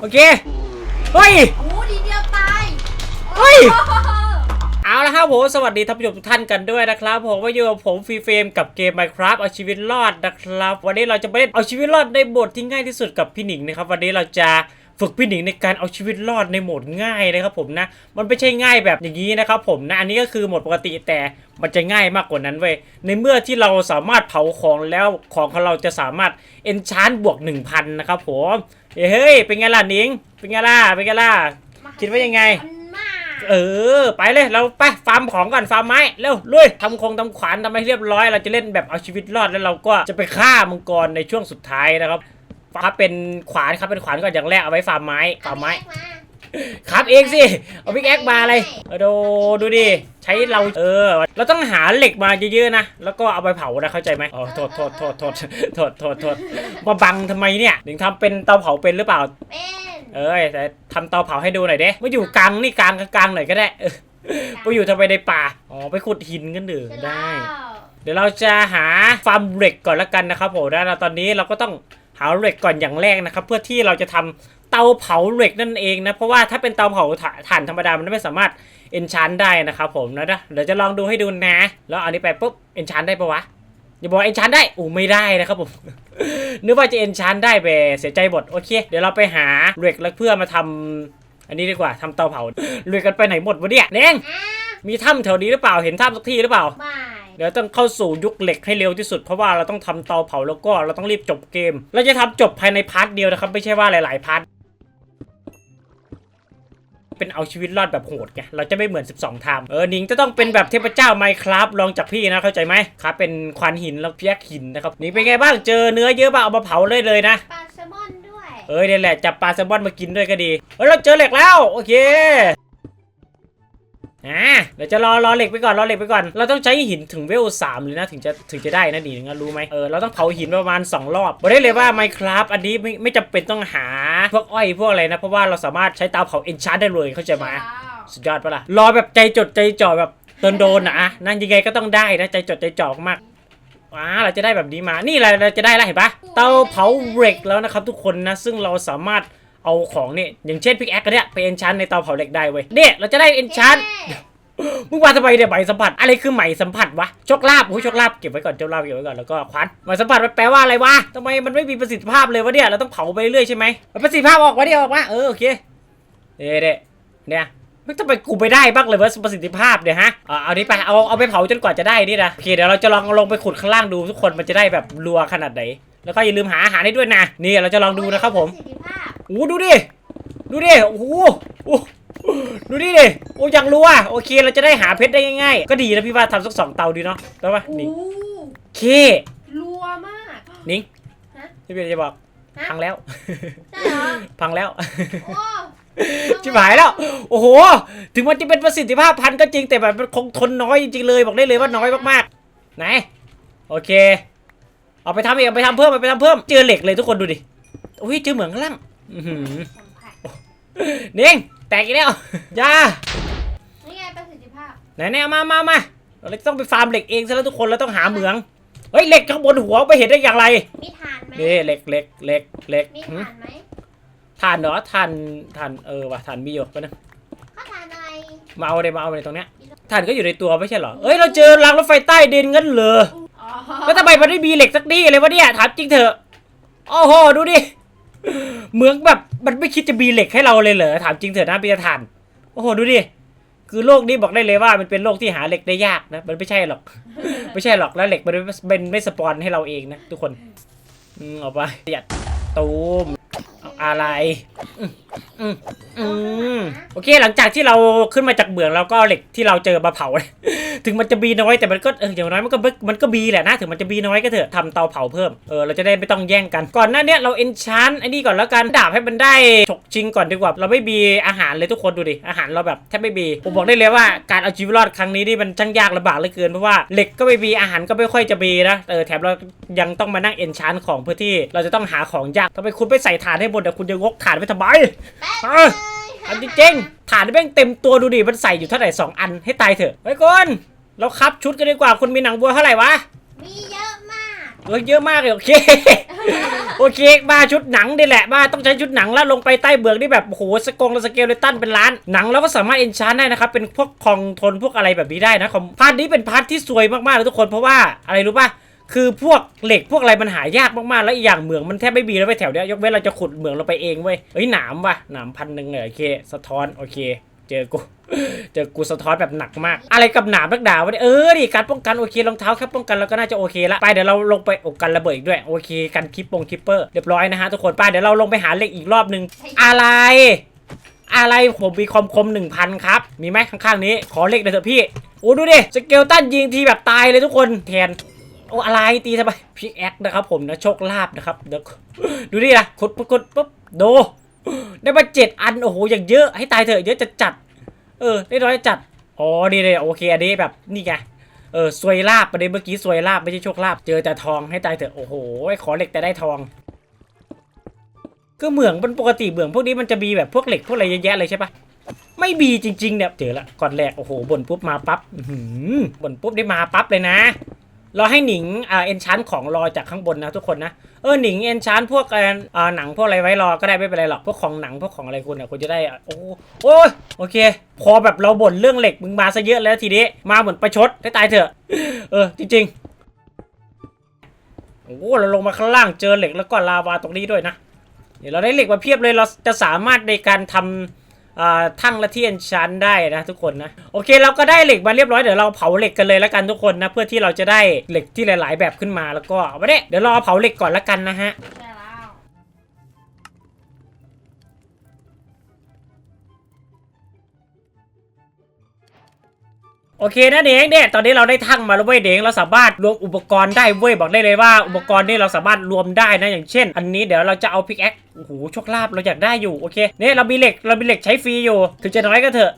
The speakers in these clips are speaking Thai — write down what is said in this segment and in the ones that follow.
โอเค เฮ้ย โอ้ดีเดียวตายเฮ้ย โอ้โหเอาละครับผมสวัสดีท่านผู้ชมทุกท่านกันด้วยนะครับ ผมว่าอยู่กับผมฟรีเฟรมกับเกม Minecraft เอาชีวิตรอดนะครับ วันนี้เราจะไปเล่นเอาชีวิตรอดในโหมดที่ง่ายที่สุดกับพี่หนิงนะครับ วันนี้เราจะฝึกพี่หนิงในการเอาชีวิตรอดในโหมดง่ายนะครับผมนะ มันไม่ใช่ง่ายแบบอย่างนี้นะครับผมนะ อันนี้ก็คือโหมดปกติแต่มันจะง่ายมากกว่านั้นเว้ย ในเมื่อที่เราสามารถเผาของแล้วของของเราจะสามารถเอนชานบวก 1000 นะครับผม เฮ้ย เป็นไงล่ะหนิง เป็นไงล่ะ เป็นไงล่ะ คิดว่ายังไงมันมากเออ ไปเลย เราไปฟาร์มของก่อนฟาร์มไม้ เร็ว ลุยทำคงทำขวานทำให้เรียบร้อย เราจะเล่นแบบเอาชีวิตรอดแล้วเราก็จะไปฆ่ามังกรในช่วงสุดท้ายนะครับครับเป็นขวานครับเป็นขวานก่อนอย่างแรกเอาไว้ฟาร์มไม้ฟาร์มไม้เอเล็กาครับเองสิ เอาพิกแอคมาเลยเออดูดูดิใช้เราเออ เราต้องหาเหล็กมาเยอะๆนะ แล้วก็เอาไปเผานะเข้าใจไหมอ๋อโทษโทษโทษโทษโทษโทษโทษมาบังทำไมเนี่ยถึงทำเป็นเตาเผาเป็นหรือเปล่า เป็นเอ้ยแต่ทำเตาเผาให้ดูหน่อยเด้มาอยู่กลางนี่กลางกลางหน่อยก็ได้เออไปอยู่ทำไมในป่าอ๋อไปขุดหินกันเดือเสร็จได้แล้วเดี๋ยวเราจะหาฟาร์มเหล็กก่อนละกันนะครับผมแล้วเราตอนนี้เราก็ต้องหาเหล็กก่อนอย่างแรกนะครับ เพื่อที่เราจะทำ เตาเผาเหล็กนั่นเองนะ เพราะว่าถ้าเป็นเตาเผาถ่าถ่านธรรมดา มันไม่สามารถเอนชานได้นะครับผมนะนะเดี๋ยวจะลองดูให้ดูนะ แล้วเอานี้ไปปุ๊บเอนชานได้ปะวะอย่าบอกเอนชานได้โอ้ไม่ได้นะครับผม นึกว่าจะเอนชานได้ไปเสียใจหมดโอเค เดี๋ยวเราไปหาเหล็กแล้วเพื่อมาทำอันนี้ดีกว่าทำเตาเผาเหล็กกันไปไหนหมดวะเนี่ยเน่งอะมีถ้ำแถวนี้หรือเปล่าเห็นถ้ำสักที่หรือเปล่าไม่เดี๋ยวต้องเข้าสู่ยุคเหล็กให้เร็วที่สุดเพราะว่าเราต้องทำเตาเผาแล้วก็เราต้องรีบจบเกม เราจะทำจบภายในพาร์ทเดียวนะครับ ไม่ใช่ว่าหลาย ๆ พาร์ท เป็นเอาชีวิตรอดแบบโหดไงเราจะไม่เหมือน 12ไทม์เออหนิงจะต้องเป็นแบบเทพเจ้าไมครับลองจากพี่นะเข้าใจไหมครับเป็นควานหินแล้วเพียกหินนะครับหนิงเป็นไงบ้างเจอเนื้อเยอะป่ะเอามาเผาเลยเลยนะปลาแซลมอนด้วย เอ้ยนี่แหละจับปลาแซลมอนมากินด้วยก็ดีเฮ้ยเราเจอเหล็กแล้วโอเค อ่าเดี๋ยวจะรอรอเหล็กไปก่อนรอเหล็กไปก่อน เราต้องใช้หินถึงเวลสามเลยนะถึงจะถึงจะได้นะดีนะรู้ไหมเออเราต้องเผาหินประมาณ 2 รอบบอกได้เลยว่า Minecraft อันนี้ไม่ไม่จำเป็นต้องหาพวกอ้อยพวกอะไรนะเพราะว่าเราสามารถใช้เตาเผาเอนชาร์ได้เลยเข้าใจไหมว้าวสุดยอดปะล่ะรอแบบใจจดใจจ่อแบบโดนโดนๆนะอะนั่นยังไงก็ต้องได้นะใจจดใจจ่อมากว้าเราจะได้แบบนี้มา นี่แหละเราจะได้แล้วเห็นปะเตาเผาเหล็กแล้วนะครับทุกคนนะ ซึ่งเราสามารถ เอาของเนี่ยอย่างเช่นพิกแอคเนี่ยไปเอนชานในเตาเผาเหล็กได้เว้ยเนี่ยเราจะได้เอนชานเย้มึงมาทำไมเนี่ยไหมสัมผัสอะไรคือไหมสัมผัสวะโชคลาภโอ้ยโชคลาภเก็บไว้ก่อนโชคลาภเก็บไว้ก่อนแล้วก็ควันไหมสัมผัสมันแปลว่าอะไรวะทำไมมันไม่มีประสิทธิภาพเลยวะเนี่ยเราต้องเผาไปเรื่อยใช่ไหมเอาประสิทธิภาพออกมาดิออกมาเออโอเคเด้เด้เนี่ยไม่ต้องไปกูไปได้บ้างเลยวะประสิทธิภาพเนี่ยฮะเอาเอานี้ไปเอาเอาไปเผาจนกว่าจะได้นี่นะโอเคเดี๋ยวเราจะลองลงไปขุดข้างล่างดูทุกคนมันจะได้แบบรัวขนาดไหนแล้วก็อย่าลืมหาอาหารให้ด้วยนะนี่เราจะลองดูนะครับผม ประสิทธิภาพโอ้ดูดิ ดูดิ โอ้โหโอ้ดูดิดิ โอ้ยังรู้อะโอเค เราจะได้หาเพชรได้ง่ายๆ ก็ดีนะพี่ว่าทำสักสองเตาดีเนาะได้ปะโอ้นี่โหเค รัวมาก นิ้งฮะพี่เบียร์จะบอกฮะพังแล้วใช่เหรอพังแล้วโอ้ชิบหายแล้ว โอ้โห ถึงมันจะเป็นประสิทธิภาพพันก็จริงแต่แบบมันคงทนน้อยจริงๆเลย บอกได้เลยว่าน้อยมากๆ ไหน โอเค เอาไปทำอีกเอาไปทำเพิ่มเอาไปทำเพิ่ม เจอเหล็กเลยทุกคนดูดิ อุ้ยเจอเหมืองข้างล่าง อื้อหือสัมผัสนิ้งแตกอีกแล้วอยานี่ไงประสิทธิภาพไหนเนี่ยมามามาเราต้องไปฟาร์มเหล็กเองซะแล้วทุกคนเราต้องหาเหมืองเฮ้ยเหล็กข้างบนหัวไปเห็นได้อย่างไรมีฐานไหมนี่เหล็กเหล็กเหล็กเหล็กมีหึฐานไหมถ่านเหรอถ่านถ่านเออว่ะถ่านมีอยู่ปะนะข้าฐานอะไร มาเอาเลยมาเอาเลยตรงเนี้ยถ่านก็อยู่ในตัวไม่ใช่เหรอเอ้ยเราเจอรางรถไฟใต้ดินงั้นเหรอ อ๋อแล้วทำไมมันไม่มีเหล็กสักดีเลยวะเนี่ยถามจริงเถอะ โอ้โห ดูดิ เหมืองแบบมันไม่คิดจะมีเหล็กให้เราเลยเหรอถามจริงเถอะนะพี่ถ่านโอ้โหดูดิคือโลกนี้บอกได้เลยว่ามันเป็นโลกที่หาเหล็กได้ยากนะ มันไม่ใช่หรอก ไม่ใช่หรอกแล้วเหล็กมันเป็นไม่สปอนให้เราเองนะทุกคน อืมออกไปหยัดตูม อาอะไรอืมอืมอืมโอเค หลังจากที่เราขึ้นมาจากเบืองเราก็เอาเหล็กที่เราเจอมาเผา ถึงมันจะบีน้อยแต่มันก็เอออย่างน้อยมันก็มันก็บีแหละนะถึงมันจะบีน้อยก็เถอะทำเตาเผาเพิ่มเออเราจะได้ไม่ต้องแย่งกัน ก่อนหน้าเนี้ยเราเอนชานไอ้นี่ก่อนแล้วกันดาบให้มันได้ฉกชิงก่อนดีกว่า เราไม่บีอาหารเลยทุกคนดูดิอาหารเราแบบแทบไม่บีผมบอกได้เลยว่าการเอาชีวิตรอดครั้งนี้นี่มันช่างยากลำบากเหลือเกินเพราะว่าเหล็กก็ไม่บีอาหารก็ไม่ค่อยจะบีนะเออแถมเรายังต้องมานั่งเอนชานของเพื่อที่เราจะต้องหาของยากทำไมคุณไม่ใส่ถ่านให้หมดแต่คุณจะงกถ่านไปทำไมแป๊บเอเลอยอันจริงๆฐานแม่งเต็มตัวดูดิมันใส่อยู่เท่าไหร่สองอันให้ตายเถอะเฮ้ยคนเราครับชุดกันดีกว่าคุณมีหนังวัวเท่าไหร่วะมีเยอะมาก เออเยอะมากเลยโอเค โอเคบ้าชุดหนังนี่แหละบ้าต้องใช้ชุดหนังแล้วลงไปใต้เบือกนี่แบบโอ้โหสกงและสเกลเลตันเป็นล้านหนังเราก็สามารถเอนชานได้นะครับเป็นพวกคองทนพวกอะไรแบบนี้ได้นะคอมพาร์ทนี้เป็นพาร์ทที่สวยมากๆเลยทุกคนเพราะว่าอะไรรู้ป่ะ คือพวกเหล็กพวกอะไรมันหายากมากๆ แล้วอีกอย่างเหมืองมันแทบไม่มีแล้วไปแถวเนี้ยยกเว้นเราจะขุดเหมืองเราไปเองเว้ยเฮ้ยหนามว่ะหนามพันหนึ่งเลยโอเค สะท้อนโอเค เจอกูเจอกูสะท้อนแบบหนักมาก อะไรกับหนามนักด่าวะเนี่ยเออดิการป้องกันโอเครองเท้าแค่ป้องกันเราก็น่าจะโอเคละไปเดี๋ยวเราลงไปอ้กันระเบิดอีกด้วยโอเคกันคลิปปงคลิปเปอร์เรียบร้อยนะฮะทุกคนไปเดี๋ยวเราลงไปหาเหล็กอีกรอบหนึ่งอะไรอะไรผมมีคอมคมหนึ่งพันครับ มีไหมข้างๆนี้ ขอเหล็กหน่อยเถอะพี่ โอ้ดูดิ สเกลตันยิงทีแบบตายเลยทุกคนแทน โอ้อะไรตีทำไมพีแอคนะครับผมนะโชคลาภนะครับเดี๋ยวดูดินะกดปุ๊บกดปุ๊บโดได้มาเจ็ดอันโอ้โหอย่างเยอะให้ตายเถอะเยอะจัดจัด เออ ได้ร้อยจัดอ๋อนี่เลยโอเคอันนี้แบบนี่ไงเออสวยลาบประเด็นเมื่อกี้สวยลาบไม่ใช่โชคลาบเจอแต่ทองให้ตายเถอะโอ้โหขอเหล็กแต่ได้ทองคือเหมืองมันปกติเหมืองพวกนี้มันจะมีแบบพวกเหล็กพวกอะไรเยอะแยะเลยใช่ปะไม่มีจริงๆเนี่ยเจอละก่อนแรกโอ้โหบ่นปุ๊บมาปั๊บบ่นปุ๊บได้มาปั๊บเลยนะ เรอให้หนิงอ่าเอนชานของรอจากข้างบนนะทุกคนนะ เออหนิงเอนชานพวกเอ่ออ่าหนังพวกอะไรไว้รอก็ได้ไม่เป็นไรหรอกพวกของหนังพวกของอะไรคุณอะคุณจะได้อะโอ้โอ้ยโอเค พอแบบเราบ่นเรื่องเหล็กมึงมาซะเยอะแล้วทีนี้มาเหมือนประชดให้ตายเถอะ เออจริงๆโอ้เราลงมาข้างล่างเจอเหล็กแล้วก็ลาวาตรงนี้ด้วยนะเดี๋ยวเราได้เหล็กมาเพียบเลยเราจะสามารถในการทำอ่า ทั้งละเที่เอนชานได้นะทุกคนนะโอเคเราก็ได้เหล็กมาเรียบร้อยเดี๋ยวเราเผาเหล็กกันเลยแล้วกันทุกคนนะเพื่อที่เราจะได้เหล็กที่หลาย ๆ แบบขึ้นมาแล้วก็เอาไปเด้เดี๋ยวรอเผาเหล็กก่อนแล้วกันนะฮะโอเคนะเด็กเนี่ยตอนนี้เราได้ทั้งมาแล้วเว้ยเด็กเราสามารถรวมอุปกรณ์ได้เว้ยบอกได้เลยว่าอุปกรณ์นี่เราสามารถรวมได้นะอย่างเช่น อันนี้เดี๋ยวเราจะเอาพิกแอค โอ้โหโชคลาภเราอยากได้อยู่โอเคเนี่ยเรามีเหล็กเรามีเหล็กใช้ฟรีอยู่ถึงจะน้อยก็เถอะ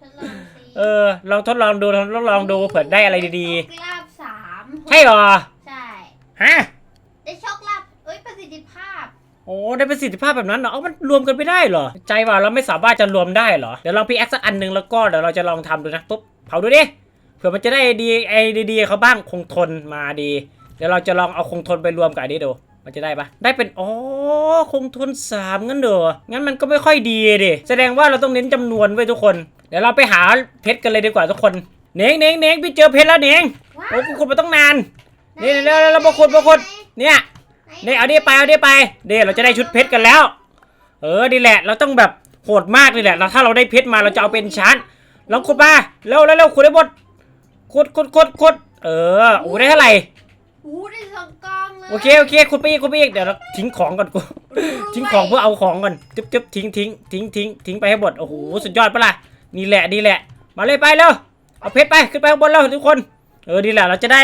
ทดลองสิเออลองทดลองดูลองลองดูเผื่อได้อะไรดีโชคลาภสามๆใช่เหรอใช่ ฮะได้โชคลาภเอ้ยประสิทธิภาพ โอ้ได้ประสิทธิภาพแบบนั้นเหรอเอ้ามันรวมกันไม่ได้เหรอ ใจว่าเราไม่สามารถจะรวมได้เหรอเดี๋ยวลองพิกแอคสักอันหนึ่งแล้วก็เดี๋ยวเราจะลองทำดูนะปุ๊บเผาดูดิเผื่อมันจะได้ดีไอดีๆเขาบ้างคงทนมาดี เดี๋ยวเราจะลองเอาคงทนไปรวมกับอันนี้ดู มันจะได้ปะได้เป็นอ๋อคงทนสามงั้นเด้องั้นมันก็ไม่ค่อยดีดิแสดงว่าเราต้องเน้นจำนวนไว้ทุกคน เดี๋ยวเราไปหาเพชรกันเลยดีกว่าทุกคนเน่งเน่งเน่งพี่เจอเพชรแล้วเน่งว้าวโอ้กูขุดมาต้องนานนี่เร็วๆเรามาขุดมาขุดเนี่ยเนี่ยเอาดิไปเอาดิไปเดี๋ยวเราจะได้ชุดเพชรกันแล้ว เออดีแหละ เราต้องแบบโหดมากเลยแหละเราถ้าเราได้เพชรมาเราจะเอาเป็นชั้นลองขุดมาเร็วเร็วเร็วขุดได้หมดขุดขุดขุดขุดเออโอ้ได้เท่าไหร่หูได้สองกองเลย โอเคโอเคขุดไปอีกขุดไปอีกเดี๋ยวเราทิ้งของก่อนกูทิ้งของเพื่อเอาของก่อนจึ๊บจึ๊บทิ้งทิ้งทิ้งทิ้งทิ้งไปให้หมดโอ้โหสุดยอดปะล่ะนี่แหละนี่แหละ มาเลยไปเร็วเอาเพชรไปขึ้นไปข้างบนแล้วทุกคนเออนี่แหละเราจะได้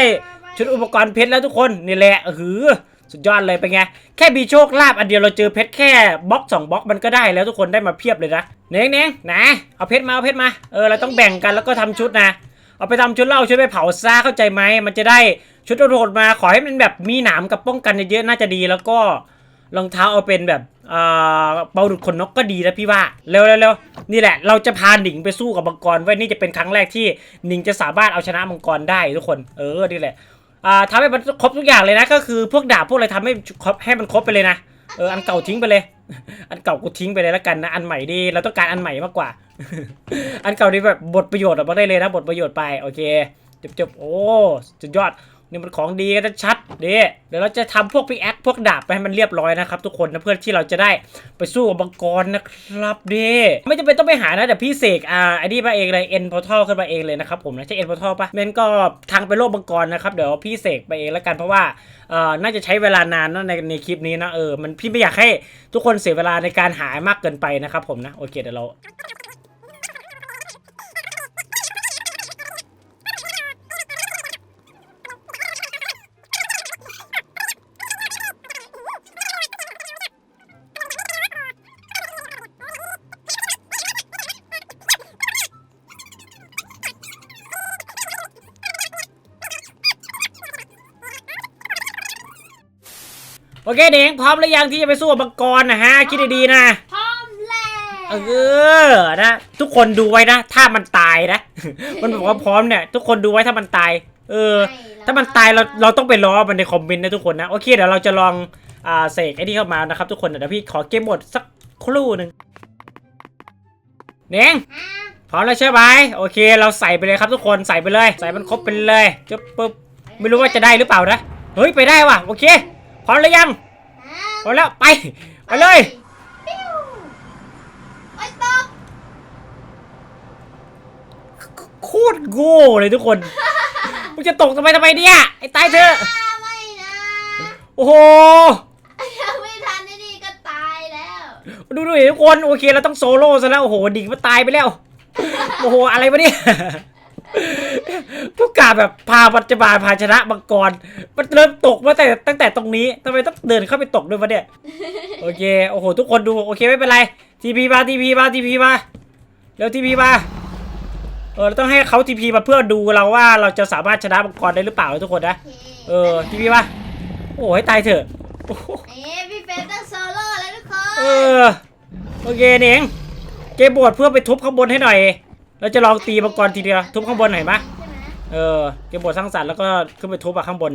ชุดอุปกรณ์เพชรแล้วทุกคนนี่แหละเออสุดยอดเลยเป็นไงแค่มีโชคลาภอันเดียวเราเจอเพชรแค่บล็อกสองบล็อกมันก็ได้แล้วทุกคนได้มาเพียบเลยนะเน่งเน่งนะเอาเพชรมาเอาเพชรมาเออเราต้องแบ่งกันแล้วก็ทำชุดนะ เอาไปทำชุดแล้าชุดไปเผาซาเข้าใจไหมมันจะได้ชุดโหดมาขอให้มันแบบมีหนามกับป้องกันเยอะๆน่าจะดีแล้วก็รองเท้าเอาเป็นแบบเบาดุดขนนกก็ดีนะพี่ว่าเร็วเร็วนี่แหละ เราจะพาหนิงไปสู้กับมังกรไว้นี่จะเป็นครั้งแรกที่หนิงจะสามารถเอาชนะมังกรได้ทุกคนเออนี่แหละอ่าทำให้มันครบทุกอย่างเลยนะ ก็คือพวกดาบพวกอะไรทำให้ครบให้มันครบไปเลยนะเอออันเก่าทิ้งไปเลย อันเก่ากูทิ้งไปเลยแล้วกันนะ อันใหม่ดีเราต้องการอันใหม่มากกว่า อันเก่านี่แบบบทประโยชน์ออกมาได้เลยนะบทประโยชน์ไปโอเคจบจบโอ้สุดยอด นี่มันของดีกันชัดเด้เดี๋ยวเราจะทำพวกพิกแอคพวกดาบไปให้มันเรียบร้อยนะครับทุกคนนะเพื่อที่เราจะได้ไปสู้กับมังกรนะครับเด้ไม่จำเป็นต้องไปหานะแต่พี่เสกอ่าไอ้นี่มาเองเลยเอ็นพอร์ทัลขึ้นมาเองเลยนะครับผมนะใช่เอ็นพอร์ทัลปะเมนก็ทางไปโลกมังกรนะครับเดี๋ยวพี่เสกไปเองแล้วกันเพราะว่าเอ่อน่าจะใช้เวลานานนะในในคลิปนี้นะเออมันพี่ไม่อยากให้ทุกคนเสียเวลาในการหามากเกินไปนะครับผมนะโอเคเดี๋ยวเรา โอเคเด็กพร้อมหรือยังที่จะไปสู้กับมังกรนะฮะ คิดดีๆนะ พร้อมแล้วเออนะ ทุกคนดูไว้นะ ถ้ามันตายนะ มันบอกว่าพร้อมเนี่ย ทุกคนดูไว้ถ้ามันตาย เออ ถ้ามันตายเราเราต้องไปล้อมันในคอมเมนต์นะทุกคนนะ โอเคเดี๋ยวเราจะลองอ่าเสกไอ้นี่เข้ามานะครับทุกคนเดี๋ยวพี่ขอเกมหมดสักครู่หนึ่งเน่งอะพร้อมแล้วใช่ไหมโอเค เราใส่ไปเลยครับทุกคนใส่ไปเลย ใส่มันครบไปเลยจะปุ๊บไม่รู้ว่าจะได้หรือเปล่านะเฮ้ยไปได้ว่ะโอเค พร้อมแล้วยังอะพร้อมแล้วไปไปเลยปิ้วไปตกโคตรโง่เลยทุกคนมึงจะตกทำไมทำไมเนี่ยไอ้ตายเถอะอะไม่นะโอ้โหยังไม่ทันไอ้นี่ก็ตายแล้วดูดูดิทุกคนโอเคเราต้องโซโล่ซะแล้วโอ้โหดิ่งมันตายไปแล้วโอ้โหอะไรวะเนี่ย ผู้กาแบบพาปัจจุบันพาชนะมังกร มันเริ่มตกมาแต่ตั้งแต่ตรงนี้ทำไมต้องเดินเข้าไปตกด้วยวะเนี่ย โอเค โอ้โห ทุกคนดู โอเคไม่เป็นไร ทีพีมา ทีพีมา ทีพีมา เร็วทีพีมา เออเราต้องให้เขาทีพีมาเพื่อดูเราว่าเราจะสามารถชนะมังกรได้หรือเปล่าทุกคนนะโอเคเออ ทีพีมา โอ้ยตายเถอะโอ้โหเอ๊ะพี่เฟรมต้องโซโล่แล้วทุกคน เออ โอเคเนียงเกมบอร์ดเพื่อไปทุบข้างบนให้หน่อย เราจะลองตีมังกรทีเดียวทุบข้างบนหน่อยปะใช่ไหมเออเกมบอร์ดสร้างสรรค์แล้วก็ขึ้นไปทุบอะข้างบน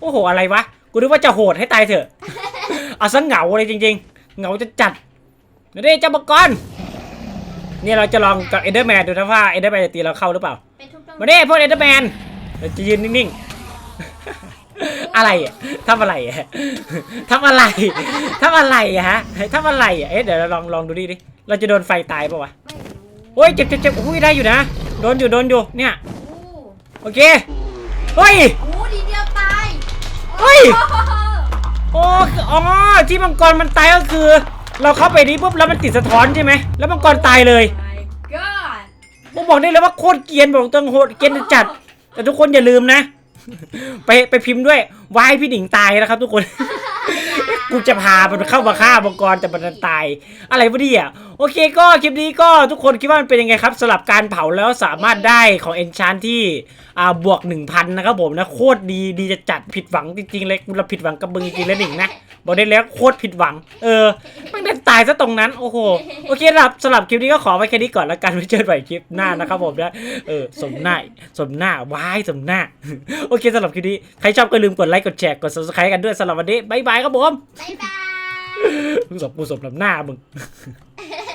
โอ้โหอะไรวะกูนึกว่าจะโหดให้ตายเถอะเอาซะเหงาเลยจริง ๆ เหงาจะจัดเดี๋ยวนี้เจ้ามังกรเนี่ยเราจะลองกับเอเดอร์แมนดูนะว่าเอเดอร์แมนจะตีเราเข้าหรือเปล่าเป็นทุกตรงมาเด้พวกเอเดอร์แมนเราจะยืนนิ่งๆอะไรอะทำอะไรอะทำอะไรทำอะไรอะฮะทำอะไรอะเอ๊ะเดี๋ยวเราลองลองดูดิดิเราจะโดนไฟตายปะวะไม่รู้ โอ้ยเจ็บเจ็บเจ็บอุ้ยได้อยู่นะ โดนอยู่โดนอยู่เนี่ยโอ้โอเคเฮ้ยโหทีเดียวตายเฮ้ย โอ้โหโอ้คืออ๋อที่มังกรมันตายก็คือ เราเข้าไปนี้ปุ๊บแล้วมันติดสะท้อนใช่ไหมแล้วมังกรตายเลย my god ผมบอกได้เลยว่าโคตรเกรียนบอกตรงโหดเกรียนจัด แต่ทุกคนอย่าลืมนะ ไปไปพิมพ์ด้วยวายพี่หนิงตายนะครับทุกคน กูจะพามันเข้ามาฆ่ามังกรแต่มันดันตาย อะไรวะเนี่ยโอเคก็คลิปนี้ก็ทุกคนคิดว่ามันเป็นยังไงครับสำหรับการเผาแล้วสามารถได้ของเอนชานที่อ่าบวก 1,000 นะครับผมนะ โคตรดีดีจะจัดผิดหวังจริงๆเลยกูเราผิดหวังกับมึงจริงๆแล้วหนิงนะ บอกได้แล้วโคตรผิดหวัง เออมันดันตายซะตรงนั้น โอ้โห โอเคสำหรับสำหรับคลิปนี้ก็ขอไว้แค่นี้ก่อนแล้วกันไว้เจอกันใหม่คลิปหน้านะครับผมนะ เออ สมหน้า สมหน้าวายสมหน้า โอเคสำหรับคลิปนี้ ใครชอบก็ลืมกดไลค์ กดแชร์ กด subscribe กันด้วยสำหรับวันนี้ บ๊ายบายครับผม บ๊ายบายมึงสมกูสมลำหน้ามึงบ